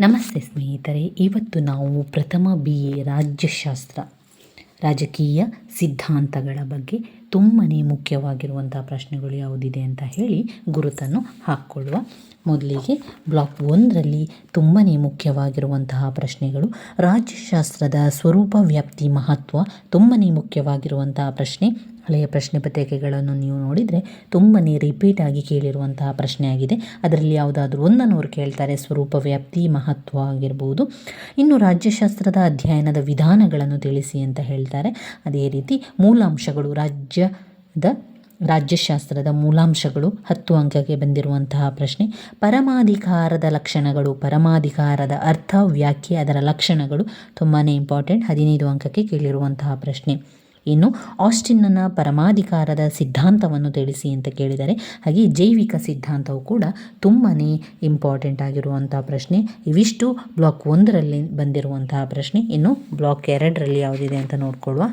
ನಮಸ್ತೆ ಸ್ನೇಹಿತರೆ, ಇವತ್ತು ನಾವು ಪ್ರಥಮ ಬಿ ಎ ರಾಜ್ಯಶಾಸ್ತ್ರ, ರಾಜಕೀಯ ಸಿದ್ಧಾಂತಗಳ ಬಗ್ಗೆ ತುಂಬಾ ಮುಖ್ಯವಾಗಿರುವಂಥ ಪ್ರಶ್ನೆಗಳು ಯಾವುದಿದೆ ಅಂತ ಹೇಳಿ ಗುರುತನ್ನು ಹಾಕ್ಕೊಳ್ಳುವ ಮೊದಲಿಗೆ ಬ್ಲಾಕ್ ಒಂದರಲ್ಲಿ ತುಂಬಾ ಮುಖ್ಯವಾಗಿರುವಂತಹ ಪ್ರಶ್ನೆಗಳು. ರಾಜ್ಯಶಾಸ್ತ್ರದ ಸ್ವರೂಪ, ವ್ಯಾಪ್ತಿ, ಮಹತ್ವ ತುಂಬಾ ಮುಖ್ಯವಾಗಿರುವಂತಹ ಪ್ರಶ್ನೆ ಹಳೆಯ ಪ್ರಶ್ನೆ ಪತ್ರಿಕೆಗಳನ್ನು ನೀವು ನೋಡಿದರೆ ತುಂಬಾ ರಿಪೀಟ್ ಆಗಿ ಕೇಳಿರುವಂತಹ ಪ್ರಶ್ನೆ ಆಗಿದೆ ಅದರಲ್ಲಿ ಯಾವುದಾದ್ರೂ ಒಂದನ್ನು ಅವರು ಕೇಳ್ತಾರೆ, ಸ್ವರೂಪ, ವ್ಯಾಪ್ತಿ, ಮಹತ್ವ ಆಗಿರ್ಬೋದು. ಇನ್ನು ರಾಜ್ಯಶಾಸ್ತ್ರದ ಅಧ್ಯಯನದ ವಿಧಾನಗಳನ್ನು ತಿಳಿಸಿ ಅಂತ ಹೇಳ್ತಾರೆ. ಅದೇ ರೀತಿ ಮೂಲಾಂಶಗಳು, ರಾಜ್ಯದ, ರಾಜ್ಯಶಾಸ್ತ್ರದ ಮೂಲಾಂಶಗಳು ಹತ್ತು ಅಂಕಕ್ಕೆ ಬಂದಿರುವಂತಹ ಪ್ರಶ್ನೆ. ಪರಮಾಧಿಕಾರದ ಲಕ್ಷಣಗಳು, ಪರಮಾಧಿಕಾರದ ಅರ್ಥ, ವ್ಯಾಖ್ಯೆ ಅದರ ಲಕ್ಷಣಗಳು ತುಂಬಾ ಇಂಪಾರ್ಟೆಂಟ್ ಹದಿನೈದು ಅಂಕಕ್ಕೆ ಕೇಳಿರುವಂತಹ ಪ್ರಶ್ನೆ. ಇನ್ನು ಆಸ್ಟಿನ್ನ ಪರಮಾಧಿಕಾರದ ಸಿದ್ಧಾಂತವನ್ನು ತಿಳಿಸಿ ಅಂತ ಕೇಳಿದರೆ, ಹಾಗೆ ಜೈವಿಕ ಸಿದ್ಧಾಂತವು ಕೂಡ ತುಂಬಾ ಇಂಪಾರ್ಟೆಂಟ್ ಆಗಿರುವಂಥ ಪ್ರಶ್ನೆ. ಇವಿಷ್ಟು ಬ್ಲಾಕ್ ಒಂದರಲ್ಲಿ ಬಂದಿರುವಂತಹ ಪ್ರಶ್ನೆ. ಇನ್ನು ಬ್ಲಾಕ್ ಎರಡರಲ್ಲಿ ಯಾವುದಿದೆ ಅಂತ ನೋಡ್ಕೊಳ್ಳುವ.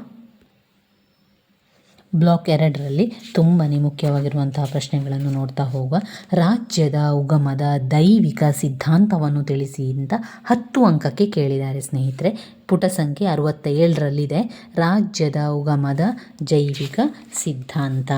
ಬ್ಲಾಕ್ ಎರಡರಲ್ಲಿ ತುಂಬಾ ಮುಖ್ಯವಾಗಿರುವಂತಹ ಪ್ರಶ್ನೆಗಳನ್ನು ನೋಡ್ತಾ ಹೋಗುವ ರಾಜ್ಯದ ಉಗಮದ ದೈವಿಕ ಸಿದ್ಧಾಂತವನ್ನು ತಿಳಿಸಿ ಅಂತ ಹತ್ತು ಅಂಕಕ್ಕೆ ಕೇಳಿದ್ದಾರೆ ಸ್ನೇಹಿತರೆ. ಪುಟ ಸಂಖ್ಯೆ ಅರವತ್ತ ಏಳರಲ್ಲಿದೆ ರಾಜ್ಯದ ಉಗಮದ ಜೈವಿಕ ಸಿದ್ಧಾಂತ.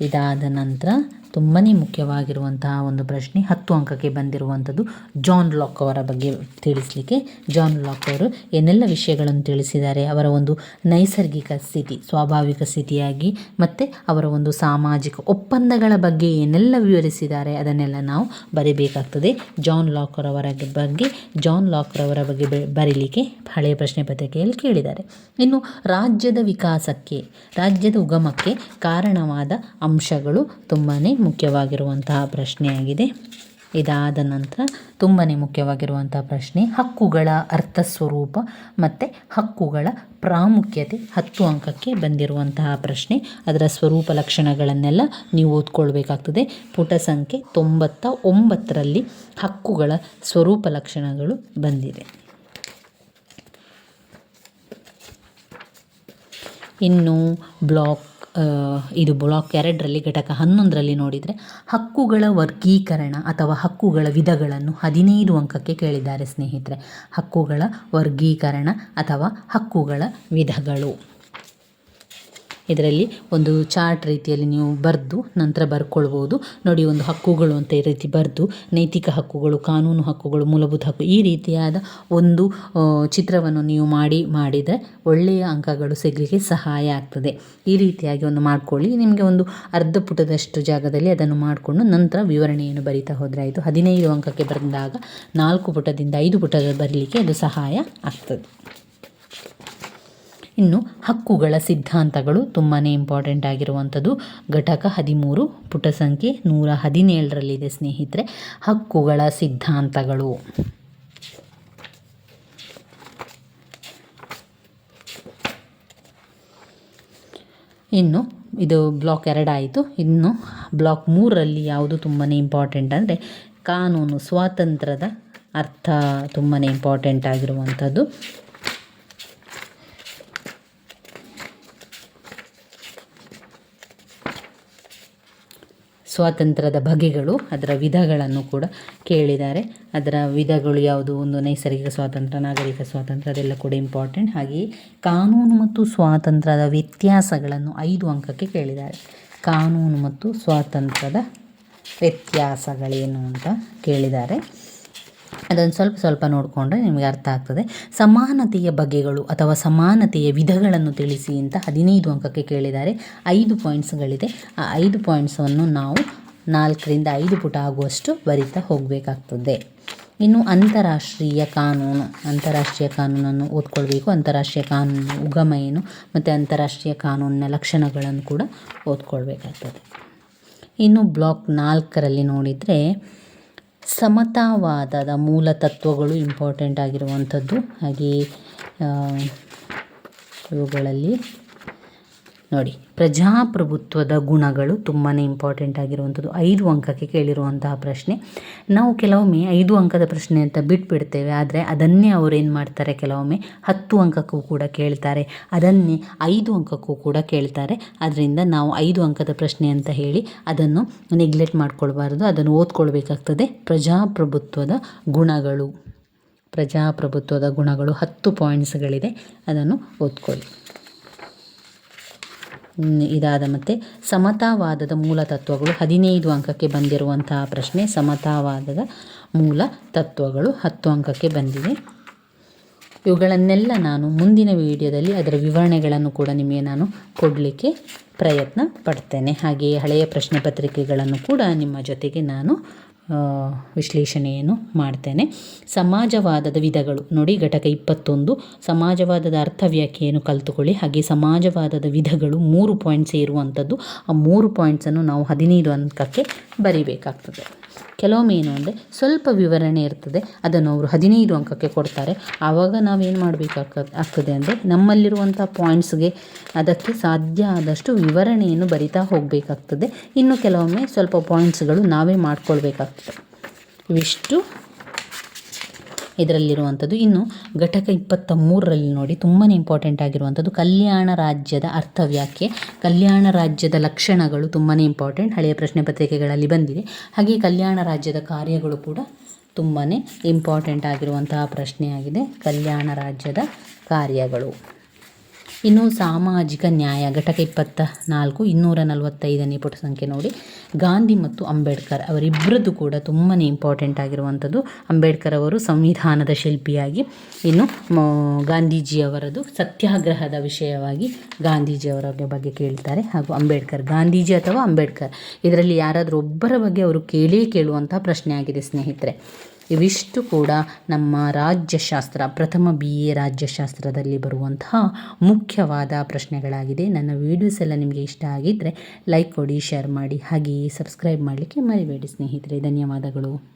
ಇದಾದ ನಂತರ ತುಂಬಾ ಮುಖ್ಯವಾಗಿರುವಂತಹ ಒಂದು ಪ್ರಶ್ನೆ, ಹತ್ತು ಅಂಕಕ್ಕೆ ಬಂದಿರುವಂಥದ್ದು ಜಾನ್ ಲಾಕ್ ಅವರ ಬಗ್ಗೆ ತಿಳಿಸಲಿಕ್ಕೆ. ಜಾನ್ ಲಾಕ್ ಅವರು ಏನೆಲ್ಲ ವಿಷಯಗಳನ್ನು ತಿಳಿಸಿದ್ದಾರೆ, ಅವರ ಒಂದು ನೈಸರ್ಗಿಕ ಸ್ಥಿತಿ, ಸ್ವಾಭಾವಿಕ ಸ್ಥಿತಿಯಾಗಿ ಮತ್ತು ಅವರ ಒಂದು ಸಾಮಾಜಿಕ ಒಪ್ಪಂದಗಳ ಬಗ್ಗೆ ಏನೆಲ್ಲ ವಿವರಿಸಿದ್ದಾರೆ ಅದನ್ನೆಲ್ಲ ನಾವು ಬರೀಬೇಕಾಗ್ತದೆ. ಜಾನ್ ಲಾಕ್ರವರ ಬಗ್ಗೆ, ಜಾನ್ ಲಾಕ್ರವರ ಬಗ್ಗೆ ಬರೀಲಿಕ್ಕೆ ಹಳೆಯ ಪ್ರಶ್ನೆ ಪತ್ರಿಕೆಯಲ್ಲಿ ಕೇಳಿದ್ದಾರೆ. ಇನ್ನು ರಾಜ್ಯದ ವಿಕಾಸಕ್ಕೆ, ರಾಜ್ಯದ ಉಗಮಕ್ಕೆ ಕಾರಣವಾದ ಅಂಶಗಳು ತುಂಬಾ ಮುಖ್ಯವಾಗಿರುವಂತಹ ಪ್ರಶ್ನೆಯಾಗಿದೆ. ಇದಾದ ನಂತರ ತುಂಬಾ ಮುಖ್ಯವಾಗಿರುವಂಥ ಪ್ರಶ್ನೆ, ಹಕ್ಕುಗಳ ಅರ್ಥ ಸ್ವರೂಪ ಮತ್ತು ಹಕ್ಕುಗಳ ಪ್ರಾಮುಖ್ಯತೆ ಹತ್ತು ಅಂಕಕ್ಕೆ ಬಂದಿರುವಂತಹ ಪ್ರಶ್ನೆ. ಅದರ ಸ್ವರೂಪ ಲಕ್ಷಣಗಳನ್ನೆಲ್ಲ ನೀವು ಓದ್ಕೊಳ್ಬೇಕಾಗ್ತದೆ. ಪುಟ ಸಂಖ್ಯೆ ತೊಂಬತ್ತ ಒಂಬತ್ತರಲ್ಲಿ ಹಕ್ಕುಗಳ ಸ್ವರೂಪ ಲಕ್ಷಣಗಳು ಬಂದಿದೆ. ಇನ್ನು ಬ್ಲಾಕ್ ಇದು ಬ್ಲಾಕ್ ಎರಡರಲ್ಲಿ, ಘಟಕ ಹನ್ನೊಂದರಲ್ಲಿ ನೋಡಿದರೆ ಹಕ್ಕುಗಳ ವರ್ಗೀಕರಣ ಅಥವಾ ಹಕ್ಕುಗಳ ವಿಧಗಳನ್ನು ಹದಿನೈದು ಅಂಕಕ್ಕೆ ಕೇಳಿದ್ದಾರೆ ಸ್ನೇಹಿತರೆ. ಹಕ್ಕುಗಳ ವರ್ಗೀಕರಣ ಅಥವಾ ಹಕ್ಕುಗಳ ವಿಧಗಳು. ಇದರಲ್ಲಿ ಒಂದು ಚಾರ್ಟ್ ರೀತಿಯಲ್ಲಿ ನೀವು ಬರೆದು ನಂತರ ಬರ್ಕೊಳ್ಬೋದು. ನೋಡಿ, ಒಂದು ಹಕ್ಕುಗಳು ಅಂತ ಈ ರೀತಿ ಬರೆದು, ನೈತಿಕ ಹಕ್ಕುಗಳು, ಕಾನೂನು ಹಕ್ಕುಗಳು, ಮೂಲಭೂತ ಹಕ್ಕು, ಈ ರೀತಿಯಾದ ಒಂದು ಚಿತ್ರವನ್ನು ನೀವು ಮಾಡಿ ಮಾಡಿದರೆ ಒಳ್ಳೆಯ ಅಂಕಗಳು ಸಿಗಲಿಕ್ಕೆ ಸಹಾಯ ಆಗ್ತದೆ. ಈ ರೀತಿಯಾಗಿ ಒಂದು ಮಾಡ್ಕೊಳ್ಳಿ. ನಿಮಗೆ ಒಂದು ಅರ್ಧ ಪುಟದಷ್ಟು ಜಾಗದಲ್ಲಿ ಅದನ್ನು ಮಾಡಿಕೊಂಡು ನಂತರ ವಿವರಣೆಯನ್ನು ಬರಿತಾ ಹೋದರೆ ಆಯಿತು. ಹದಿನೈದು ಅಂಕಕ್ಕೆ ಬಂದಾಗ ನಾಲ್ಕು ಪುಟದಿಂದ ಐದು ಪುಟ ಬರಲಿಕ್ಕೆ ಅದು ಸಹಾಯ ಆಗ್ತದೆ. ಇನ್ನು ಹಕ್ಕುಗಳ ಸಿದ್ಧಾಂತಗಳು ತುಂಬಾ ಇಂಪಾರ್ಟೆಂಟ್ ಆಗಿರುವಂಥದ್ದು. ಘಟಕ ಹದಿಮೂರು, ಪುಟ ಸಂಖ್ಯೆ ನೂರ ಹದಿನೇಳರಲ್ಲಿದೆ ಸ್ನೇಹಿತರೆ. ಹಕ್ಕುಗಳ ಸಿದ್ಧಾಂತಗಳು. ಇನ್ನು ಇದು ಬ್ಲಾಕ್ ಎರಡಾಯಿತು ಇನ್ನು ಬ್ಲಾಕ್ ಮೂರರಲ್ಲಿ ಯಾವುದು ತುಂಬಾ ಇಂಪಾರ್ಟೆಂಟ್ ಅಂದರೆ ಕಾನೂನು, ಸ್ವಾತಂತ್ರ್ಯದ ಅರ್ಥ ತುಂಬಾ ಇಂಪಾರ್ಟೆಂಟ್ ಆಗಿರುವಂಥದ್ದು. ಸ್ವಾತಂತ್ರ್ಯದ ಬಗೆಗಳು, ಅದರ ವಿಧಗಳನ್ನು ಕೂಡ ಕೇಳಿದ್ದಾರೆ. ಅದರ ವಿಧಗಳು ಯಾವುದು? ಒಂದು ನೈಸರ್ಗಿಕ ಸ್ವಾತಂತ್ರ್ಯ, ನಾಗರಿಕ ಸ್ವಾತಂತ್ರ್ಯ, ಅದೆಲ್ಲ ಕೂಡ ಇಂಪಾರ್ಟೆಂಟ್ ಹಾಗೆಯೇ ಕಾನೂನು ಮತ್ತು ಸ್ವಾತಂತ್ರ್ಯದ ವ್ಯತ್ಯಾಸಗಳನ್ನು ಐದು ಅಂಕಕ್ಕೆ ಕೇಳಿದ್ದಾರೆ. ಕಾನೂನು ಮತ್ತು ಸ್ವಾತಂತ್ರ್ಯದ ವ್ಯತ್ಯಾಸಗಳೇನು ಅಂತ ಕೇಳಿದ್ದಾರೆ. ಅದನ್ನು ಸ್ವಲ್ಪ ಸ್ವಲ್ಪ ನೋಡಿಕೊಂಡ್ರೆ ನಿಮಗೆ ಅರ್ಥ ಆಗ್ತದೆ. ಸಮಾನತೆಯ ಬಗೆಗಳು ಅಥವಾ ಸಮಾನತೆಯ ವಿಧಗಳನ್ನು ತಿಳಿಸಿ ಅಂತ ಹದಿನೈದು ಅಂಕಕ್ಕೆ ಕೇಳಿದ್ದಾರೆ. ಐದು ಪಾಯಿಂಟ್ಸ್ಗಳಿದೆ ಆ ಐದು ಪಾಯಿಂಟ್ಸನ್ನು ನಾವು ನಾಲ್ಕರಿಂದ ಐದು ಪುಟ ಆಗುವಷ್ಟು ಬರಿತಾ ಹೋಗಬೇಕಾಗ್ತದೆ. ಇನ್ನು ಅಂತಾರಾಷ್ಟ್ರೀಯ ಕಾನೂನು, ಅಂತಾರಾಷ್ಟ್ರೀಯ ಕಾನೂನನ್ನು ಓದ್ಕೊಳ್ಬೇಕು. ಅಂತಾರಾಷ್ಟ್ರೀಯ ಕಾನೂನು ಉಗಮ ಏನು ಮತ್ತು ಅಂತಾರಾಷ್ಟ್ರೀಯ ಕಾನೂನಿನ ಲಕ್ಷಣಗಳನ್ನು ಕೂಡ ಓದ್ಕೊಳ್ಬೇಕಾಗ್ತದೆ. ಇನ್ನು ಬ್ಲಾಕ್ ನಾಲ್ಕರಲ್ಲಿ ನೋಡಿದರೆ ಸಮತಾವಾದದ ಮೂಲ ತತ್ವಗಳು ಇಂಪಾರ್ಟೆಂಟ್ ಆಗಿರುವಂಥದ್ದು. ಹಾಗೆಯೇ ಇವುಗಳಲ್ಲಿ ನೋಡಿ, ಪ್ರಜಾಪ್ರಭುತ್ವದ ಗುಣಗಳು ತುಂಬಾ ಇಂಪಾರ್ಟೆಂಟ್ ಆಗಿರುವಂಥದ್ದು. ಐದು ಅಂಕಕ್ಕೆ ಕೇಳಿರುವಂತಹ ಪ್ರಶ್ನೆ. ನಾವು ಕೆಲವೊಮ್ಮೆ ಐದು ಅಂಕದ ಪ್ರಶ್ನೆ ಅಂತ ಬಿಟ್ಬಿಡ್ತೇವೆ, ಆದರೆ ಅದನ್ನೇ ಅವರು ಏನು ಮಾಡ್ತಾರೆ ಕೆಲವೊಮ್ಮೆ? ಹತ್ತು ಅಂಕಕ್ಕೂ ಕೂಡ ಕೇಳ್ತಾರೆ. ಅದನ್ನೇ ಐದು ಅಂಕಕ್ಕೂ ಕೂಡ ಕೇಳ್ತಾರೆ. ಅದರಿಂದ ನಾವು ಐದು ಅಂಕದ ಪ್ರಶ್ನೆ ಅಂತ ಹೇಳಿ ಅದನ್ನು ನೆಗ್ಲೆಕ್ಟ್ ಮಾಡ್ಕೊಳ್ಬಾರ್ದು. ಅದನ್ನು ಓದ್ಕೊಳ್ಬೇಕಾಗ್ತದೆ. ಪ್ರಜಾಪ್ರಭುತ್ವದ ಗುಣಗಳು. ಪ್ರಜಾಪ್ರಭುತ್ವದ ಗುಣಗಳು ಹತ್ತು ಪಾಯಿಂಟ್ಸ್ಗಳಿದೆ ಅದನ್ನು ಓದ್ಕೊಳ್ಳಿ. ಇದಾದ ಮತ್ತು ಸಮತಾವಾದದ ಮೂಲ ತತ್ವಗಳು ಹದಿನೈದು ಅಂಕಕ್ಕೆ ಬಂದಿರುವಂತಹ ಪ್ರಶ್ನೆ ಸಮತಾವಾದದ ಮೂಲ ತತ್ವಗಳು ಹತ್ತು ಅಂಕಕ್ಕೆ ಬಂದಿದೆ. ಇವುಗಳನ್ನೆಲ್ಲ ನಾನು ಮುಂದಿನ ವಿಡಿಯೋದಲ್ಲಿ ಅದರ ವಿವರಣೆಗಳನ್ನು ಕೂಡ ನಿಮಗೆ ನಾನು ಕೊಡಲಿಕ್ಕೆ ಪ್ರಯತ್ನ ಪಡ್ತೇನೆ. ಹಾಗೆಯೇ ಹಳೆಯ ಪ್ರಶ್ನೆ ಪತ್ರಿಕೆಗಳನ್ನು ಕೂಡ ನಿಮ್ಮ ಜೊತೆಗೆ ನಾನು ವಿಶ್ಲೇಷಣೆಯನ್ನು ಮಾಡ್ತೇನೆ. ಸಮಾಜವಾದದ ವಿಧಗಳು. ನೋಡಿ, ಘಟಕ ಇಪ್ಪತ್ತೊಂದು. ಸಮಾಜವಾದದ ಅರ್ಥವ್ಯಾಖ್ಯೆಯನ್ನು ಕಲಿತುಕೊಳ್ಳಿ. ಹಾಗೆ ಸಮಾಜವಾದದ ವಿಧಗಳು ಮೂರು ಪಾಯಿಂಟ್ಸ್ ಇರುವಂಥದ್ದು ಆ ಮೂರು ಪಾಯಿಂಟ್ಸನ್ನು ನಾವು ಹದಿನೈದು ಅಂಕಕ್ಕೆ ಬರಿಬೇಕಾಗ್ತದೆ. ಕೆಲವೊಮ್ಮೆ ಏನು ಅಂದರೆ ಸ್ವಲ್ಪ ವಿವರಣೆ ಇರ್ತದೆ. ಅದನ್ನು ಅವರು ಹದಿನೈದು ಅಂಕಕ್ಕೆ ಕೊಡ್ತಾರೆ. ಆವಾಗ ನಾವೇನು ಮಾಡಬೇಕಾಗ ಆಗ್ತದೆ ಅಂದರೆ ನಮ್ಮಲ್ಲಿರುವಂಥ ಪಾಯಿಂಟ್ಸ್ಗೆ ಅದಕ್ಕೆ ಸಾಧ್ಯ ಆದಷ್ಟು ವಿವರಣೆಯನ್ನು ಬರಿತಾ ಹೋಗಬೇಕಾಗ್ತದೆ. ಇನ್ನು ಕೆಲವೊಮ್ಮೆ ಸ್ವಲ್ಪ ಪಾಯಿಂಟ್ಸ್ಗಳು ನಾವೇ ಮಾಡ್ಕೊಳ್ಬೇಕಾಗ್ತದೆ. ಇವಿಷ್ಟು. ಇದರಲ್ಲಿರುವಂಥದ್ದು. ಇನ್ನು ಘಟಕ ಇಪ್ಪತ್ತ ಮೂರರಲ್ಲಿ ನೋಡಿ ತುಂಬಾ ಇಂಪಾರ್ಟೆಂಟ್ ಆಗಿರುವಂಥದ್ದು ಕಲ್ಯಾಣ ರಾಜ್ಯದ ಅರ್ಥವ್ಯಾಖ್ಯೆ ಕಲ್ಯಾಣ ರಾಜ್ಯದ ಲಕ್ಷಣಗಳು ತುಂಬಾ ಇಂಪಾರ್ಟೆಂಟ್ ಹಳೆಯ ಪ್ರಶ್ನೆ ಪತ್ರಿಕೆಗಳಲ್ಲಿ ಬಂದಿದೆ. ಹಾಗೆ ಕಲ್ಯಾಣ ರಾಜ್ಯದ ಕಾರ್ಯಗಳು ಕೂಡ ತುಂಬಾ ಇಂಪಾರ್ಟೆಂಟ್ ಆಗಿರುವಂತಹ ಪ್ರಶ್ನೆಯಾಗಿದೆ. ಕಲ್ಯಾಣ ರಾಜ್ಯದ ಕಾರ್ಯಗಳು. ಇನ್ನು ಸಾಮಾಜಿಕ ನ್ಯಾಯ, ಘಟಕ ಇಪ್ಪತ್ತ ನಾಲ್ಕು, ಇನ್ನೂರ ನಲವತ್ತೈದನೇ ಪುಟ ಸಂಖ್ಯೆ ನೋಡಿ. ಗಾಂಧಿ ಮತ್ತು ಅಂಬೇಡ್ಕರ್ ಅವರಿಬ್ಬರದ್ದು ಕೂಡ ತುಂಬಾ ಇಂಪಾರ್ಟೆಂಟ್ ಆಗಿರುವಂಥದ್ದು. ಅಂಬೇಡ್ಕರ್ ಅವರು ಸಂವಿಧಾನದ ಶಿಲ್ಪಿಯಾಗಿ, ಇನ್ನು ಗಾಂಧೀಜಿಯವರದು ಸತ್ಯಾಗ್ರಹದ ವಿಷಯವಾಗಿ ಗಾಂಧೀಜಿಯವರ ಬಗ್ಗೆ ಕೇಳ್ತಾರೆ. ಹಾಗೂ ಅಂಬೇಡ್ಕರ್, ಗಾಂಧೀಜಿ ಅಥವಾ ಅಂಬೇಡ್ಕರ್, ಇದರಲ್ಲಿ ಯಾರಾದರೂ ಒಬ್ಬರ ಬಗ್ಗೆ ಅವರು ಕೇಳೇ ಕೇಳುವಂಥ ಪ್ರಶ್ನೆ ಆಗಿದೆ ಸ್ನೇಹಿತರೆ. ಇವಿಷ್ಟು ಕೂಡ ನಮ್ಮ ರಾಜ್ಯಶಾಸ್ತ್ರ, ಪ್ರಥಮ ಬಿ ಎ ರಾಜ್ಯಶಾಸ್ತ್ರದಲ್ಲಿ ಬರುವಂತಹ ಮುಖ್ಯವಾದ ಪ್ರಶ್ನೆಗಳಾಗಿದೆ. ನನ್ನ ವೀಡಿಯೋಸ್ ಎಲ್ಲ ನಿಮಗೆ ಇಷ್ಟ ಆಗಿದ್ದರೆ ಲೈಕ್ ಕೊಡಿ ಶೇರ್ ಮಾಡಿ, ಹಾಗೆಯೇ ಸಬ್ಸ್ಕ್ರೈಬ್ ಮಾಡಲಿಕ್ಕೆ ಮರಿಬೇಡಿ ಸ್ನೇಹಿತರೆ. ಧನ್ಯವಾದಗಳು.